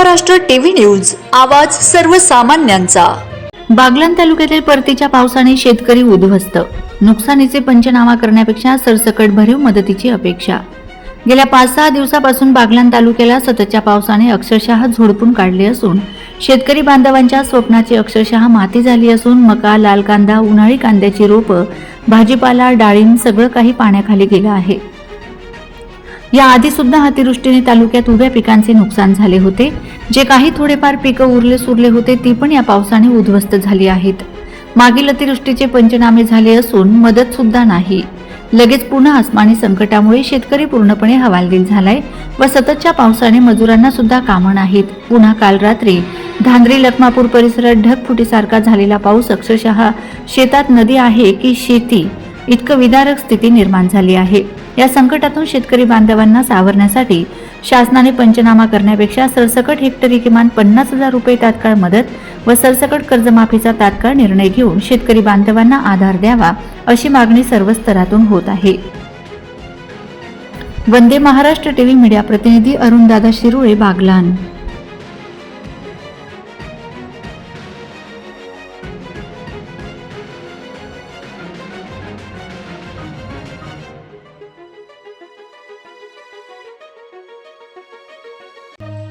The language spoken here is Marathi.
महाराष्ट्र टीव्ही न्यूज आवाज सर्वसामान्यांचा. बागलाण तालुक्यातील परतीच्या पावसाने शेतकरी उद्ध्वस्त. नुकसानीचे पंचनामा करण्यापेक्षा सरसकट भरीव मदतीची अपेक्षा. गेल्या पाच सहा दिवसापासून बागलाण तालुक्याला सततच्या पावसाने अक्षरशः झोडपून काढले असून शेतकरी बांधवांच्या स्वप्नाची अक्षरशः माती झाली असून मका लाल कांदा उन्हाळी कांद्याची रोपं भाजीपाला डाळिंब सगळं काही पाण्याखाली गेलं आहे. याआधी सुद्धा अतिवृष्टीने तालुक्यात उभ्या पिकांचे नुकसान झाले होते. जे काही थोडेफार पिकं उरले सुरले होते ती पण या पावसाने उद्ध्वस्त झाली आहेत. मागील अतिवृष्टीचे पंचनामे झाले असून मदत सुद्धा नाही. लगेच पुन्हा आसमानी संकटामुळे शेतकरी पूर्णपणे हवालदिल झालाय व सततच्या पावसाने मजुरांना सुद्धा कामं नाहीत. पुन्हा काल रात्री धांद्री लखमापूर परिसरात ढगफुटीसारखा झालेला पाऊस अक्षरशः शेतात नदी आहे की शेती? इतकं विदारक स्थिती निर्माण झाली आहे. या संकटातून शेतकरी बांधवांना सावरण्यासाठी शासनाने पंचनामा करण्यापेक्षा सरसकट हेक्टरी किमान पन्नास हजार रुपये तात्काळ मदत व सरसकट कर्जमाफीचा तात्काळ निर्णय घेऊन शेतकरी बांधवांना आधार द्यावा अशी मागणी सर्व स्तरातून होत आहे. वंदे महाराष्ट्र टीव्ही मीडिया प्रतिनिधी अरुणदादा शिरुळे बागलान.